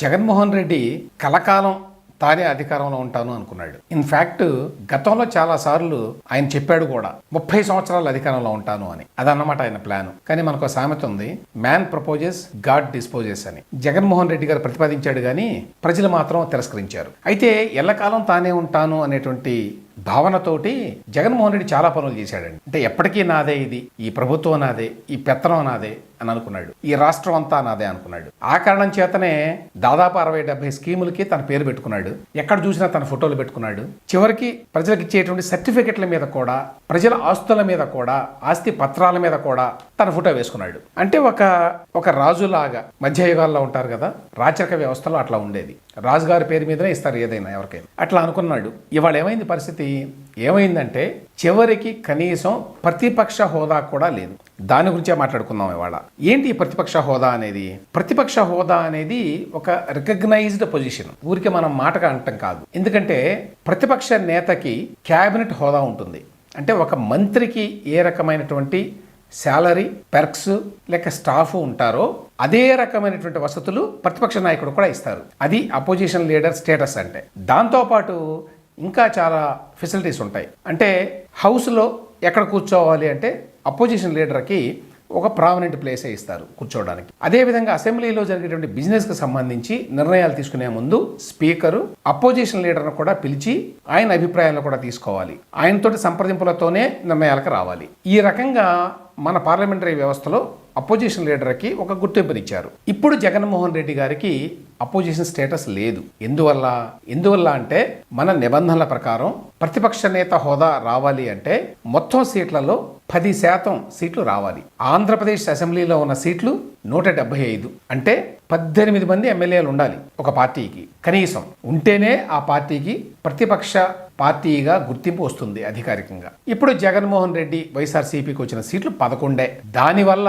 జగన్మోహన్ రెడ్డి కలకాలం తానే అధికారంలో ఉంటాను అనుకున్నాడు. ఇన్ఫ్యాక్ట్ గతంలో చాలా సార్లు ఆయన చెప్పాడు కూడా ముప్పై సంవత్సరాలు అధికారంలో ఉంటాను అని. అదన్నమాట ఆయన ప్లాన్ కానీ మనకు ఒక సామెత ఉంది మ్యాన్ ప్రపోజెస్ గాడ్ డిస్పోజెస్ అని. జగన్మోహన్ రెడ్డి గారు ప్రతిపాదించాడు కానీ ప్రజలు మాత్రం తిరస్కరించారు. అయితే ఎల్లకాలం తానే ఉంటాను అనేటువంటి భావనతోటి జగన్మోహన్ రెడ్డి చాలా పనులు చేశాడండి. అంటే ఎప్పటికీ నాదే ఇది ఈ ప్రభుత్వం నాదే ఈ పెత్తనం నాదే అని అనుకున్నాడు. ఈ రాష్ట్రం అంతా నాదే అనుకున్నాడు. ఆ కారణం చేతనే దాదాపు అరవై డెబ్బై స్కీములకి తన పేరు పెట్టుకున్నాడు. ఎక్కడ చూసినా తన ఫోటోలు పెట్టుకున్నాడు. చివరికి ప్రజలకు ఇచ్చేటువంటి సర్టిఫికెట్ల మీద కూడా ప్రజల ఆస్తుల మీద కూడా ఆస్తి పత్రాల మీద కూడా తన ఫోటో వేసుకున్నాడు. అంటే ఒక ఒక రాజులాగా మధ్యయుగాల్లో ఉంటారు కదా రాచరిక వ్యవస్థలో అట్లా ఉండేది. రాజుగారి పేరు మీదనే ఇస్తారు ఏదైనా ఎవరికైనా. అట్లా అనుకున్నాడు. ఇవాళ ఏమైంది పరిస్థితి? ఏమైందంటే చివరికి కనీసం ప్రతిపక్ష హోదా కూడా లేదు. దాని గురించే మాట్లాడుకుందాం ఇవాళ. ఏంటి ఈ ప్రతిపక్ష హోదా అనేది? ప్రతిపక్ష హోదా అనేది ఒక రికగ్నైజ్డ్ పొజిషన్. ఊరికి మనం మాటగా అంటాం కాదు. ఎందుకంటే ప్రతిపక్ష నేతకి క్యాబినెట్ హోదా ఉంటుంది. అంటే ఒక మంత్రికి ఏ రకమైనటువంటి శాలరీ పెర్క్స్ లేక స్టాఫ్ ఉంటారో అదే రకమైనటువంటి వసతులు ప్రతిపక్ష నాయకుడు కూడా ఇస్తారు. అది అపోజిషన్ లీడర్ స్టేటస్ అంటే. దాంతోపాటు ఇంకా చాలా ఫెసిలిటీస్ ఉంటాయి. అంటే హౌస్లో ఎక్కడ కూర్చోవాలి అంటే అపోజిషన్ లీడర్కి ఒక ప్రామినెంట్ ప్లేసే ఇస్తారు కూర్చోవడానికి. అదేవిధంగా అసెంబ్లీలో జరిగేటువంటి బిజినెస్కి సంబంధించి నిర్ణయాలు తీసుకునే ముందు స్పీకరు అపోజిషన్ లీడర్ను కూడా పిలిచి ఆయన అభిప్రాయాలను కూడా తీసుకోవాలి. ఆయనతోటి సంప్రదింపులతోనే నిర్ణయాలకు రావాలి. ఈ రకంగా మన పార్లమెంటరీ వ్యవస్థలో అపోజిషన్ లీడర్కి ఒక గుర్తింపునిచ్చారు ఇప్పుడు జగన్మోహన్ రెడ్డి గారికి అపోజిషన్ స్టేటస్ లేదు. ఎందువల్ల? ఎందువల్ల అంటే మన నిబంధనల ప్రకారం ప్రతిపక్ష నేత హోదా రావాలి అంటే మొత్తం సీట్లలో పది శాతం సీట్లు రావాలి. ఆంధ్రప్రదేశ్ అసెంబ్లీలో ఉన్న సీట్లు నూట డెబ్బై ఐదు అంటే పద్దెనిమిది మంది ఎమ్మెల్యేలు ఉండాలి ఒక పార్టీకి. కనీసం ఉంటేనే ఆ పార్టీకి ప్రతిపక్ష పార్టీగా గుర్తింపు వస్తుంది అధికారికంగా. ఇప్పుడు జగన్మోహన్ రెడ్డి వైఎస్ఆర్సీపీకి వచ్చిన సీట్లు పదకొండే. దానివల్ల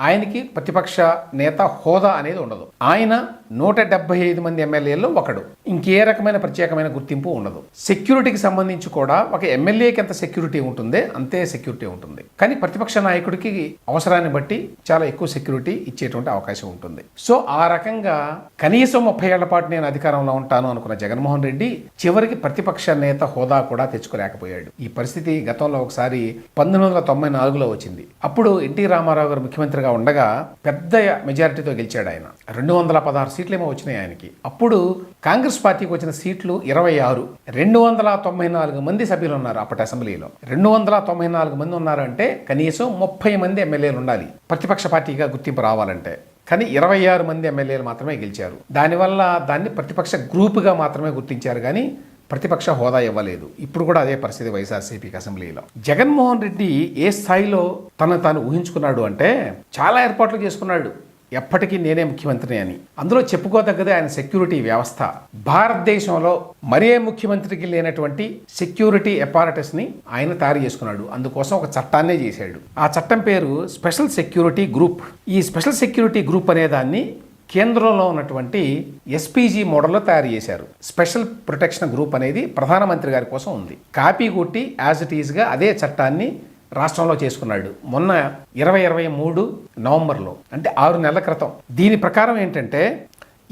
ఆయనకి ప్రతిపక్ష నేత హోదా అనేది ఉండదు. ఆయన నూట డెబ్బై ఐదు మంది ఎమ్మెల్యేల్లో ఒకడు. ఇంకే రకమైన ప్రత్యేకమైన గుర్తింపు ఉండదు. సెక్యూరిటీకి సంబంధించి కూడా ఒక ఎమ్మెల్యేకి ఎంత సెక్యూరిటీ ఉంటుందే అంతే సెక్యూరిటీ ఉంటుంది. కానీ ప్రతిపక్ష నాయకుడికి అవసరాన్ని బట్టి చాలా ఎక్కువ సెక్యూరిటీ ఇచ్చేటువంటి అవకాశం ఉంటుంది. సో ఆ రకంగా కనీసం ముప్పై ఏళ్ళ పాటు నేను అధికారంలో ఉంటాను అనుకున్న జగన్మోహన్ రెడ్డి చివరికి ప్రతిపక్ష నేత హోదా కూడా తెచ్చుకోలేకపోయాడు. ఈ పరిస్థితి గతంలో ఒకసారి పంతొమ్మిది వందల తొంభై నాలుగులో వచ్చింది. అప్పుడు ఎన్టీ రామారావు గారు ముఖ్యమంత్రిగా ఉండగా పెద్ద మెజారిటీతో గెలిచాడు ఆయన. రెండు వందల పదహారు సీట్లు ఏమో వచ్చినాయి ఆయనకి. అప్పుడు కాంగ్రెస్ పార్టీకి వచ్చిన సీట్లు ఇరవై ఆరు. రెండు వందల తొంభై నాలుగు మంది సభ్యులు ఉన్నారు అప్పటి అసెంబ్లీలో. రెండు వందల తొంభై నాలుగు మంది ఉన్నారంటే కనీసం ముప్పై మంది ఎమ్మెల్యేలు ఉండాలి. ప్రతిపక్ష పార్టీగా గుర్తింపు రావాలంటే. కానీ ఇరవై ఆరు మంది ఎమ్మెల్యేలు మాత్రమే గెలిచారు. దానివల్ల దాన్ని ప్రతిపక్ష గ్రూపుగా మాత్రమే గుర్తించారు కానీ ప్రతిపక్ష హోదా ఇవ్వలేదు. ఇప్పుడు కూడా అదే పరిస్థితి వైఎస్ఆర్సీపీకి అసెంబ్లీలో. జగన్మోహన్ రెడ్డి ఏ స్థాయిలో తను తాను ఊహించుకున్నాడు అంటే చాలా ఏర్పాట్లు చేసుకున్నాడు. ఎప్పటికీ నేనే ముఖ్యమంత్రిని అని. అందులో చెప్పుకోదగ్గదే ఆయన సెక్యూరిటీ వ్యవస్థ. భారతదేశంలో మరే ముఖ్యమంత్రికి లేనటువంటి సెక్యూరిటీ అపారటస్ని ఆయన తయారు చేసుకున్నాడు. అందుకోసం ఒక చట్టాన్నే చేశాడు. ఆ చట్టం పేరు స్పెషల్ సెక్యూరిటీ గ్రూప్. ఈ స్పెషల్ సెక్యూరిటీ గ్రూప్ అనే దాన్ని కేంద్రంలో ఉన్నటువంటి ఎస్పీజీ మోడల్లో తయారు చేశారు. స్పెషల్ ప్రొటెక్షన్ గ్రూప్ అనేది ప్రధానమంత్రి గారి కోసం ఉంది. కాపీ కొట్టి యాజ్ ఇట్ ఈస్గా అదే చట్టాన్ని రాష్ట్రంలో చేసుకున్నాడు. మొన్న ఇరవై ఇరవై మూడు నవంబర్లో అంటే ఆరు నెలల క్రితం. దీని ప్రకారం ఏంటంటే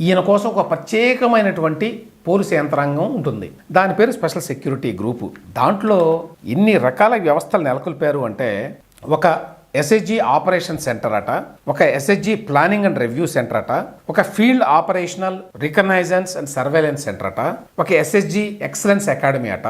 ఈయన కోసం ఒక ప్రత్యేకమైనటువంటి పోలీసు యంత్రాంగం ఉంటుంది. దాని పేరు స్పెషల్ సెక్యూరిటీ గ్రూపు. దాంట్లో ఎన్ని రకాల వ్యవస్థలు నెలకొల్పారు అంటే ఒక ఎస్హెచ్జి ఆపరేషన్ సెంటర్ అట ఒక S H G planning and review centre అట ఒక field operational reconnaissance and surveillance centre అట ఒక S H G excellence academy అట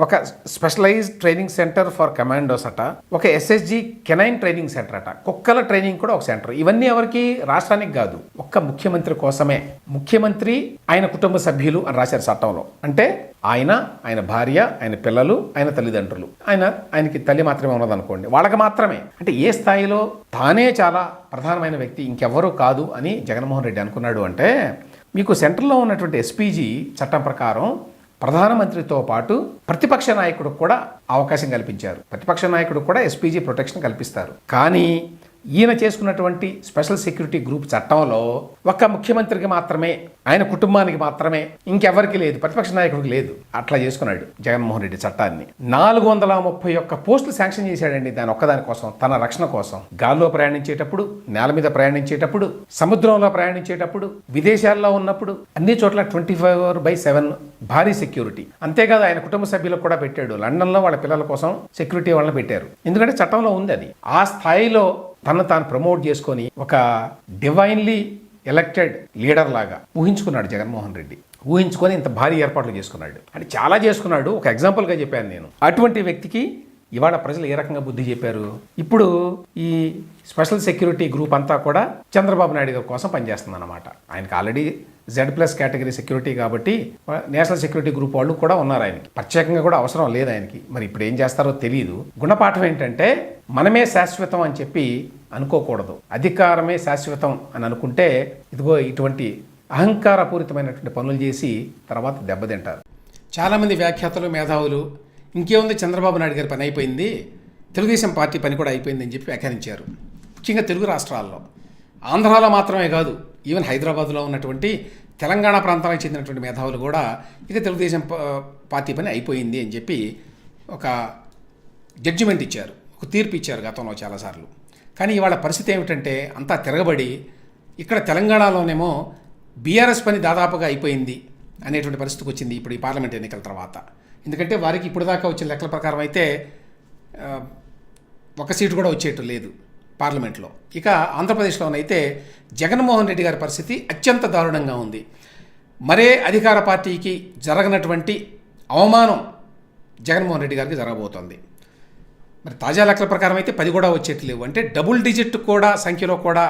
ఒక specialised training centre for commandos అట ఒక ఎస్హెచ్జి కెనైన్ ట్రైనింగ్ సెంటర్ అట కుక్కల ట్రైనింగ్ కూడా ఒక సెంటర్ ఇవన్నీ ఎవరికి రాష్ట్రానికి కాదు ఒక్క ముఖ్యమంత్రి కోసమే. ముఖ్యమంత్రి ఆయన కుటుంబ సభ్యులు అని రాశారు చట్టంలో. అంటే ఆయన ఆయన భార్య ఆయన పిల్లలు ఆయన తల్లిదండ్రులు. ఆయన ఆయనకి తల్లి మాత్రమే ఉన్నదనుకోండి. వాళ్ళకి మాత్రమే. అంటే ఏ స్థాయిలో తానే చాలా ప్రధానమైన వ్యక్తి ఇంకెవ్వరూ కాదు అని జగన్మోహన్ రెడ్డి అనుకున్నాడు అంటే మీకు సెంట్రల్లో ఉన్నటువంటి ఎస్పీజీ చట్టం ప్రకారం ప్రధానమంత్రితో పాటు ప్రతిపక్ష నాయకుడికి కూడా అవకాశం కల్పించారు. ప్రతిపక్ష నాయకుడు కూడా ఎస్పీజీ ప్రొటెక్షన్ కల్పిస్తారు. కానీ ఈయన చేసుకున్నటువంటి స్పెషల్ సెక్యూరిటీ గ్రూప్ చట్టంలో ఒక్క ముఖ్యమంత్రికి మాత్రమే ఆయన కుటుంబానికి మాత్రమే ఇంకెవరికి లేదు ప్రతిపక్ష నాయకుడికి లేదు. అట్లా చేసుకున్నాడు జగన్మోహన్ రెడ్డి చట్టాన్ని. నాలుగు వందల ముప్పై ఒక్క పోస్టులు శాంక్షన్ చేశాడండి దాని ఒక్కదాని కోసం తన రక్షణ కోసం. గాల్లో ప్రయాణించేటప్పుడు నేల మీద ప్రయాణించేటప్పుడు సముద్రంలో ప్రయాణించేటప్పుడు విదేశాల్లో ఉన్నప్పుడు అన్ని చోట్ల twenty five hour by seven భారీ సెక్యూరిటీ. అంతేకాదు ఆయన కుటుంబ సభ్యులకు కూడా పెట్టాడు. లండన్లో వాళ్ళ పిల్లల కోసం సెక్యూరిటీ వాళ్ళని పెట్టారు. ఎందుకంటే చట్టంలో ఉంది అది. ఆ స్థాయిలో తను తాను ప్రమోట్ చేసుకొని ఒక డివైన్లీ ఎలక్టెడ్ లీడర్ లాగా ఊహించుకున్నాడు జగన్మోహన్ రెడ్డి. ఊహించుకొని ఇంత భారీ ఏర్పాట్లు చేసుకున్నాడు. అంటే చాలా చేసుకున్నాడు. ఒక ఎగ్జాంపుల్గా చెప్పాను నేను. అటువంటి వ్యక్తికి ఇవాళ ప్రజలు ఏ రకంగా బుద్ధి చెప్పారు? ఇప్పుడు ఈ స్పెషల్ సెక్యూరిటీ గ్రూప్ అంతా కూడా చంద్రబాబు నాయుడు గారి కోసం పనిచేస్తుంది అనమాట ఆయనకి already Z plus category security కాబట్టి నేషనల్ సెక్యూరిటీ గ్రూప్ వాళ్ళు కూడా ఉన్నారు ఆయనకి. ప్రత్యేకంగా కూడా అవసరం లేదు ఆయనకి. మరి ఇప్పుడు ఏం చేస్తారో తెలియదు గుణపాఠం ఏంటంటే మనమే శాశ్వతం అని చెప్పి అనుకోకూడదు. అధికారమే శాశ్వతం అని అనుకుంటే ఇదిగో ఇటువంటి అహంకారపూరితమైనటువంటి పనులు చేసి తర్వాత దెబ్బతింటారు. చాలామంది వ్యాఖ్యాతలు మేధావులు ఇంకేముంది? చంద్రబాబు నాయుడు గారి పని అయిపోయింది. తెలుగుదేశం పార్టీ పని కూడా అయిపోయిందని చెప్పి వ్యాఖ్యానించారు. ముఖ్యంగా తెలుగు రాష్ట్రాల్లో. ఆంధ్రాలో మాత్రమే కాదు ఈవెన్ హైదరాబాద్లో ఉన్నటువంటి తెలంగాణ ప్రాంతానికి చెందినటువంటి మేధావులు కూడా ఇక తెలుగుదేశం పార్టీ పని అయిపోయింది అని చెప్పి ఒక జడ్జిమెంట్ ఇచ్చారు. ఒక తీర్పు ఇచ్చారు గతంలో చాలాసార్లు. కానీ ఇవాళ పరిస్థితి ఏమిటంటే అంతా తిరగబడి ఇక్కడ తెలంగాణలోనేమో బీఆర్ఎస్ పని దాదాపుగా అయిపోయింది అనేటువంటి పరిస్థితికి వచ్చింది ఇప్పుడు ఈ పార్లమెంట్ ఎన్నికల తర్వాత. ఎందుకంటే వారికి ఇప్పుడు దాకా వచ్చిన లెక్కల ప్రకారం అయితే ఒక సీటు కూడా వచ్చేట్టు లేదు పార్లమెంట్లో. ఇక ఆంధ్రప్రదేశ్లోనైతే జగన్మోహన్ రెడ్డి గారి పరిస్థితి అత్యంత దారుణంగా ఉంది. మరే అధికార పార్టీకి జరగనటువంటి అవమానం జగన్మోహన్ రెడ్డి గారికి జరగబోతోంది. మరి తాజా లెక్కల ప్రకారం అయితే పది కూడా వచ్చేట్లేవు అంటే డబుల్ డిజిట్ కూడా సంఖ్యలో కూడా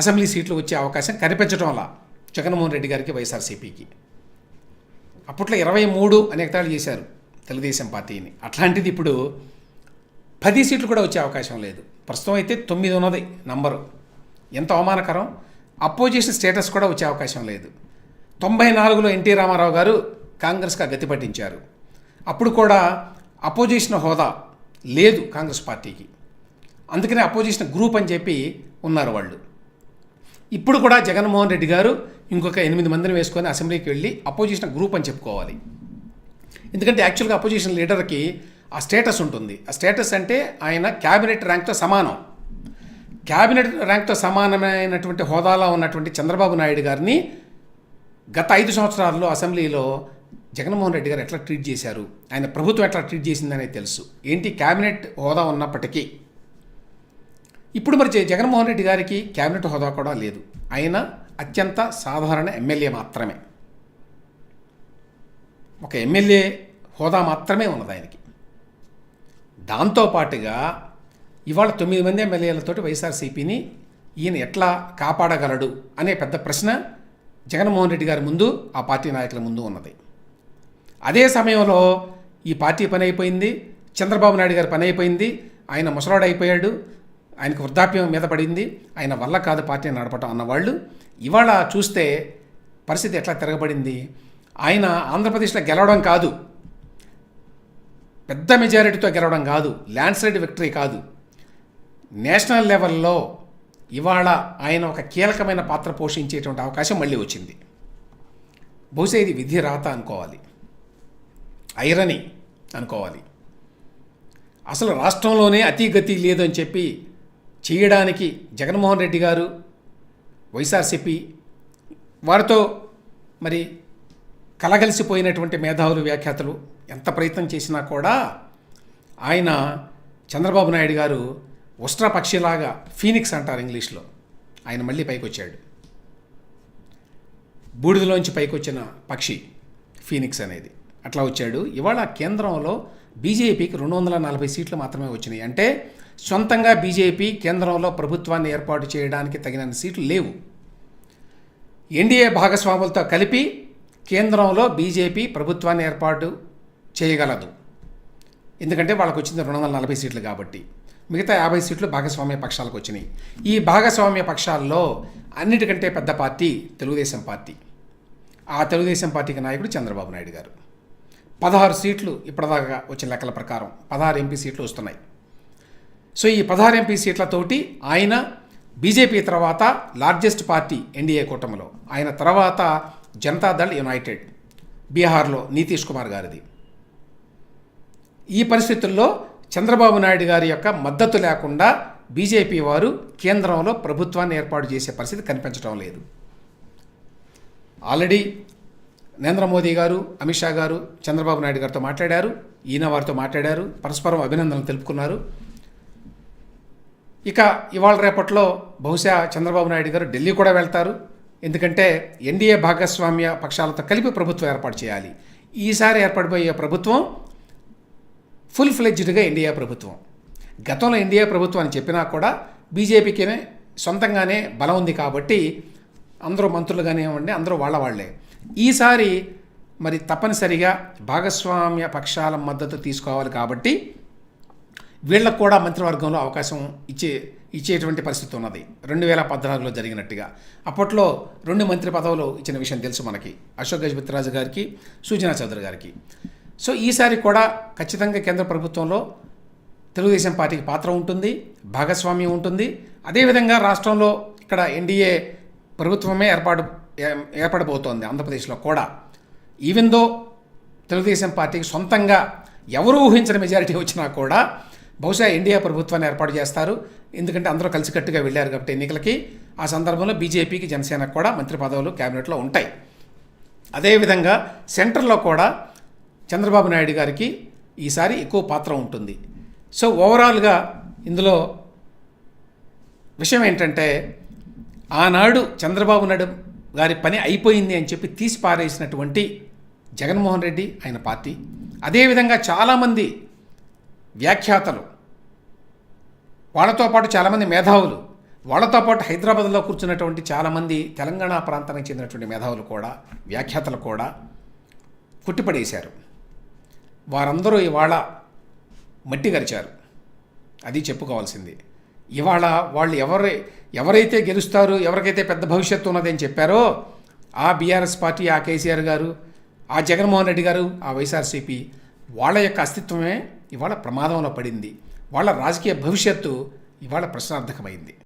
అసెంబ్లీ సీట్లు వచ్చే అవకాశం కనిపించడం వల్ల జగన్మోహన్ రెడ్డి గారికి వైఎస్ఆర్సీపీకి. అప్పట్లో ఇరవై మూడు అనే చేశారు తెలుగుదేశం పార్టీని. అట్లాంటిది ఇప్పుడు పది సీట్లు కూడా వచ్చే అవకాశం లేదు. ప్రస్తుతం అయితే తొమ్మిది ఉన్నది నంబరు. ఎంత అవమానకరం? అపోజిషన్ స్టేటస్ కూడా వచ్చే అవకాశం లేదు. తొంభై నాలుగులో ఎన్టీ రామారావు గారు కాంగ్రెస్గా గతి పట్టించారు. అప్పుడు కూడా అపోజిషన్ హోదా లేదు కాంగ్రెస్ పార్టీకి. అందుకనే అపోజిషన్ గ్రూప్ అని చెప్పి ఉన్నారు వాళ్ళు. ఇప్పుడు కూడా జగన్మోహన్ రెడ్డి గారు ఇంకొక ఎనిమిది మందిని వేసుకొని అసెంబ్లీకి వెళ్ళి అపోజిషన్ గ్రూప్ అని చెప్పుకోవాలి. ఎందుకంటే యాక్చువల్గా అపోజిషన్ లీడర్కి ఆ స్టేటస్ ఉంటుంది. ఆ స్టేటస్ అంటే ఆయన క్యాబినెట్ ర్యాంక్తో సమానం. క్యాబినెట్ ర్యాంక్తో సమానమైనటువంటి హోదాలో ఉన్నటువంటి చంద్రబాబు నాయుడు గారిని గత ఐదు సంవత్సరాల్లో అసెంబ్లీలో జగన్మోహన్ రెడ్డి గారు ఎట్లా ట్రీట్ చేశారు? ఆయన ప్రభుత్వం ఎట్లా ట్రీట్ చేసిందనేది తెలుసు. ఏంటి క్యాబినెట్ హోదా ఉన్నప్పటికీ? ఇప్పుడు మరి జగన్మోహన్ రెడ్డి గారికి క్యాబినెట్ హోదా కూడా లేదు. ఆయన అత్యంత సాధారణ ఎమ్మెల్యే మాత్రమే. ఒక ఎమ్మెల్యే హోదా మాత్రమే ఉన్నది ఆయనకి. దాంతోపాటుగా ఇవాళ తొమ్మిది మంది ఎమ్మెల్యేలతోటి వైఎస్ఆర్సీపీని ఈయన ఎట్లా కాపాడగలడు అనే పెద్ద ప్రశ్న జగన్మోహన్ రెడ్డి గారి ముందు ఆ పార్టీ నాయకుల ముందు ఉన్నది. అదే సమయంలో ఈ పార్టీ పని అయిపోయింది చంద్రబాబు నాయుడు గారి పని అయిపోయింది ఆయన ముసలాడు అయిపోయాడు ఆయనకు వృద్ధాప్యం మీద పడింది. ఆయన వల్ల కాదు పార్టీని నడపటం అన్నవాళ్ళు. ఇవాళ చూస్తే పరిస్థితి ఎట్లా తిరగబడింది? ఆయన ఆంధ్రప్రదేశ్లో గెలవడం కాదు. పెద్ద మెజారిటీతో గెలవడం కాదు. ల్యాండ్ స్లైడ్ విక్టరీ కాదు. నేషనల్ లెవెల్లో ఇవాళ ఆయన ఒక కీలకమైన పాత్ర పోషించేటువంటి అవకాశం మళ్ళీ వచ్చింది. బహుశా ఇది విధి రాత అనుకోవాలి. ఐరని అనుకోవాలి. అసలు రాష్ట్రంలోనే అతి గతి లేదని చెప్పి చేయడానికి జగన్మోహన్ రెడ్డి గారు వైఎస్ఆర్సిపి వారితో మరి కలగలిసిపోయినటువంటి మేధావులు వ్యాఖ్యాతలు ఎంత ప్రయత్నం చేసినా కూడా ఆయన చంద్రబాబు నాయుడు గారు ఉష్ట్రపక్షిలాగా ఫీనిక్స్ అంటారు ఇంగ్లీష్లో. ఆయన మళ్ళీ పైకి వచ్చాడు బూడిదలోంచి పైకి వచ్చిన పక్షి ఫీనిక్స్ అనేది. అట్లా వచ్చాడు. ఇవాళ కేంద్రంలో బీజేపీకి రెండు వందల నలభై సీట్లు మాత్రమే వచ్చినాయి. అంటే సొంతంగా బీజేపీ కేంద్రంలో ప్రభుత్వాన్ని ఏర్పాటు చేయడానికి తగిన సీట్లు లేవు. ఎన్డీఏ భాగస్వాములతో కలిపి కేంద్రంలో బీజేపీ ప్రభుత్వాన్ని ఏర్పాటు చేయగలదు. ఎందుకంటే వాళ్ళకు వచ్చింది రెండు వందల నలభై సీట్లు కాబట్టి. మిగతా యాభై సీట్లు భాగస్వామ్య పక్షాలకు వచ్చినాయి. ఈ భాగస్వామ్య పక్షాల్లో అన్నిటికంటే పెద్ద పార్టీ తెలుగుదేశం పార్టీ. ఆ తెలుగుదేశం పార్టీకి నాయకుడు చంద్రబాబు నాయుడు గారు. పదహారు సీట్లు ఇప్పటిదాకా వచ్చిన లెక్కల ప్రకారం పదహారు ఎంపీ సీట్లు వస్తున్నాయి. సో ఈ పదహారు ఎంపీ సీట్లతోటి ఆయన బీజేపీ తర్వాత లార్జెస్ట్ పార్టీ ఎన్డీఏ కూటమిలో ఆయన తర్వాత జనతాదళ్ యునైటెడ్ బీహార్లో నితీష్ కుమార్ గారిది. ఈ పరిస్థితుల్లో చంద్రబాబు నాయుడు గారి యొక్క మద్దతు లేకుండా బీజేపీ వారు కేంద్రంలో ప్రభుత్వాన్ని ఏర్పాటు చేసే పరిస్థితి కనిపించడం లేదు. ఆల్రెడీ నరేంద్ర మోదీ గారు అమిత్ షా గారు చంద్రబాబు నాయుడు గారితో మాట్లాడారు. ఈయన వారితో మాట్లాడారు. పరస్పరం అభినందనలు తెలుపుకున్నారు. ఇక ఇవాళ రేపట్లో బహుశా చంద్రబాబు నాయుడు గారు ఢిల్లీ కూడా వెళ్తారు. ఎందుకంటే ఎన్డీఏ భాగస్వామ్య పక్షాలతో కలిపి ప్రభుత్వం ఏర్పాటు చేయాలి. ఈసారి ఏర్పడిపోయే ప్రభుత్వం ఫుల్ ఫ్లెడ్జ్డ్గా ఎన్డీఏ ప్రభుత్వం. గతంలో ఎన్డీఏ ప్రభుత్వం అని చెప్పినా కూడా బీజేపీకినే సొంతంగానే బలం ఉంది కాబట్టి అందరూ మంత్రులు కానివ్వండి అందరూ వాళ్ళ వాళ్ళే. ఈసారి మరి తప్పనిసరిగా భాగస్వామ్య పక్షాల మద్దతు తీసుకోవాలి కాబట్టి వీళ్ళకు కూడా మంత్రివర్గంలో అవకాశం ఇచ్చే ఇచ్చేటువంటి పరిస్థితి ఉన్నది. రెండు వేల పద్నాలుగులో జరిగినట్టుగా. అప్పట్లో రెండు మంత్రి పదవులు ఇచ్చిన విషయం తెలుసు మనకి. అశోక్ గజపతిరాజు గారికి సూచనా చౌదరి గారికి. సో ఈసారి కూడా ఖచ్చితంగా కేంద్ర ప్రభుత్వంలో తెలుగుదేశం పార్టీకి పాత్ర ఉంటుంది భాగస్వామ్యం ఉంటుంది. అదేవిధంగా రాష్ట్రంలో ఇక్కడ ఎన్డీఏ ప్రభుత్వమే ఏర్పాటు ఏర్పడబోతోంది ఆంధ్రప్రదేశ్లో కూడా. ఈవెన్ దో తెలుగుదేశం పార్టీకి సొంతంగా ఎవరు ఊహించిన మెజారిటీ వచ్చినా కూడా బహుశా ఇండియా ప్రభుత్వాన్ని ఏర్పాటు చేస్తారు. ఎందుకంటే అందరూ కలిసికట్టుగా వెళ్ళారు కాబట్టి ఎన్నికలకి. ఆ సందర్భంలో బీజేపీకి జనసేనకు కూడా మంత్రి పదవులు కేబినెట్లో ఉంటాయి. అదేవిధంగా సెంటర్లో కూడా చంద్రబాబు నాయుడు గారికి ఈసారి ఎక్కువ పాత్ర ఉంటుంది. సో ఓవరాల్గా ఇందులో విషయం ఏంటంటే ఆనాడు చంద్రబాబు నాయుడు గారి పని అయిపోయింది అని చెప్పి తీసి పారేసినటువంటి జగన్మోహన్ రెడ్డి ఆయన పార్టీ. అదేవిధంగా చాలామంది వ్యాఖ్యాతలు వాళ్ళతో పాటు చాలామంది మేధావులు వాళ్ళతో పాటు హైదరాబాద్లో కూర్చున్నటువంటి చాలామంది తెలంగాణ ప్రాంతానికి చెందినటువంటి మేధావులు కూడా వ్యాఖ్యాతలు కూడా కుట్టిపడేశారు. వారందరూ ఇవాళ మట్టి గరిచారు. అది చెప్పుకోవాల్సింది. ఇవాళ వాళ్ళు ఎవరు ఎవరైతే గెలుస్తారు ఎవరికైతే పెద్ద భవిష్యత్తు ఉన్నదని చెప్పారో ఆ బీఆర్ఎస్ పార్టీ ఆ కేసీఆర్ గారు ఆ జగన్మోహన్ రెడ్డి గారు ఆ వైఎస్ఆర్సీపీ వాళ్ళ యొక్క అస్తిత్వమే ఇవాళ ప్రమాదంలో పడింది. వాళ్ళ రాజకీయ భవిష్యత్తు ఇవాళ ప్రశ్నార్థకమైంది.